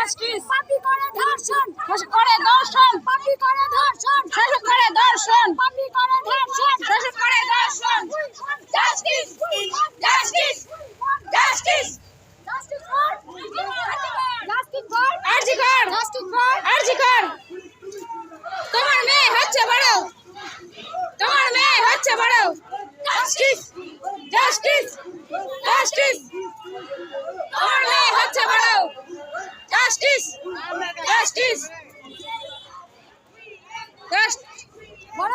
Justice পাপি করে ধর্ষণ। শেষ করে দর্শন পাপি করে ধর্ষণ। শেষ করে দর্শন পাপি করে ধর্ষণ। শেষ করে দর্শন জাস্টিস জাস্টিস জাস্টিস কর। জাস্টিস ফর কর। তোমার মেয়ে হচ্ছে বড়। তোমার মেয়ে হচ্ছে বড়। জাস্টিস জাস্টিস জাস্টিস তোমার মেয়ে হচ্ছে বড় জাস্টিস জাস্টিস জাস্টিস বড়